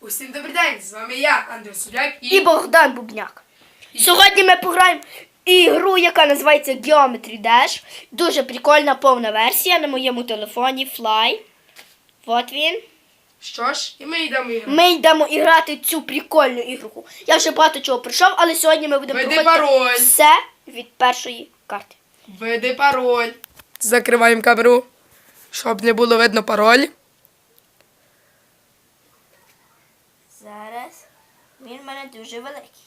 Усім добрий день! З вами я, Андрій Суляк і, і Богдан Бубняк. Сьогодні ми пограємо ігру, яка називається Geometry Dash. Дуже прикольна повна версія на моєму телефоні Fly. От він. що ж, і ми йдемо іграти. Ми йдемо іграти цю прикольну ігру. Я вже багато чого пройшов, але сьогодні ми будемо Введи проходити пароль. все від першої карти. Введи пароль. Закриваємо камеру, щоб не було видно пароль. Зараз він в мене дуже великий.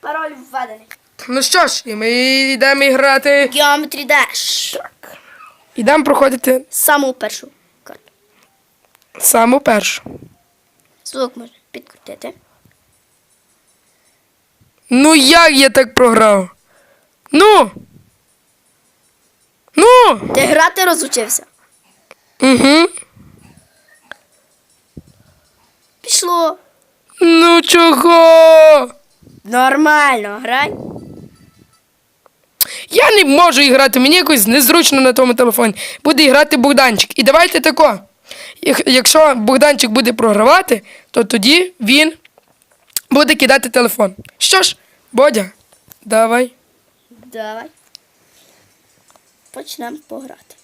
Пароль введений. Ну що ж, і ми йдемо грати. Geometry Dash. Так. Йдемо проходити Саму першу карту. саму першу. Звук можна підкрутити. Ну як я так програв? Ну. Ну. Ти грати розучився. Угу. Пішло. Ну чого? Нормально, грай. Я не можу грати, мені якось незручно на тому телефоні. Буде грати Богданчик. І давайте тако. Якщо Богданчик буде програвати, то тоді він буде кидати телефон. Що ж, Бодя, давай. Давай. Почнемо пограти.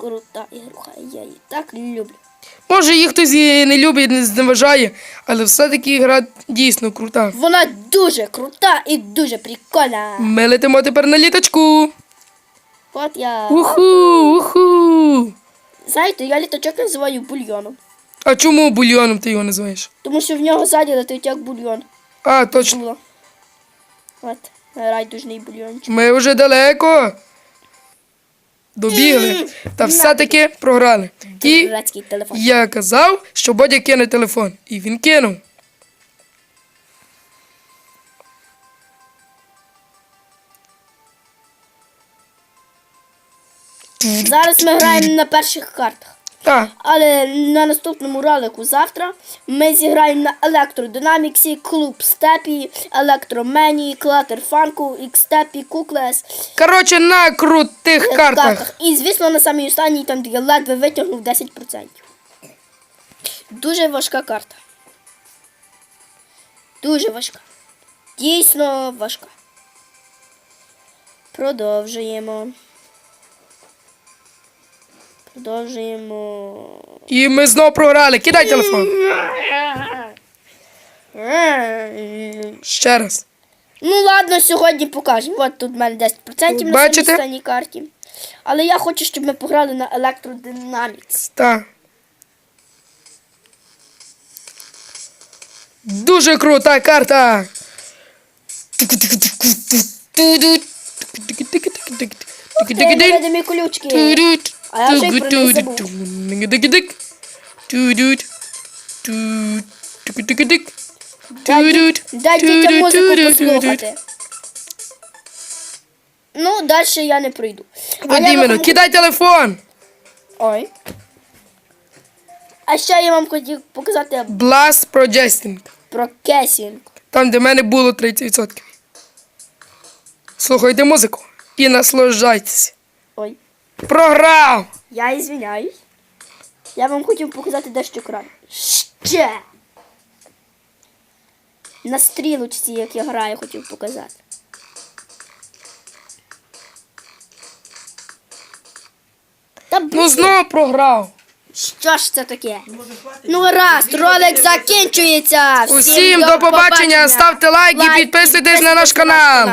Крута ігруха, я її так люблю. Може, їх хтось і не любить, не зневажає, але все-таки гра дійсно крута. Вона дуже крута і дуже прикольна. Ми летимо тепер на літочку. От я. Уху, уху. Знаєте, я літачок називаю бульйоном. А чому бульйоном ти його називаєш? Тому що в нього ззаді летить як бульйон. А, точно. Було. От, райдужний бульйончик. Ми вже далеко. Добігли. Та все-таки програли. І я казав, що Бодя кине телефон. І він кинув. Зараз ми граємо на перших картах. Так. Але на наступному ролику завтра ми зіграємо на електродинаміксі, клуб степі, електромені, клатер фанку, ікстепі, куклес Коротше, на крутих картах. І, звісно, на самій останній, там де я ледве витягнув 10%. Дуже важка карта. Дуже важка. Дійсно важка. Продовжуємо. Продовжуємо. І ми знову програли. Кидай телефон. Ще раз. Ну ладно, сьогодні покажемо. От тут в мене 10% на Бачите? самій останній карті. Але я хочу, щоб ми пограли на електродинамікс. Так. Дуже крута карта. Ти невидимі колючки. А я вже й про них забув. Дай, дай дітям музику послухати. Ну, далі я не я Владимиро, вам- кидай телефон. Ой. А ще я вам хотів показати Blast Progesting. про кесінг. Там, де в мене було 30%. Слухайте музику і наслаждайтеся. Програв! Я ізвиняюсь. Я вам хотів показати дещо краще. Ще. На стрілочці, як я граю, хотів показати. Та блін, Ну знову програв. що ж це таке? Ну раз, ролик закінчується. Усім до побачення. Ставте лайк і підписуйтесь на наш канал.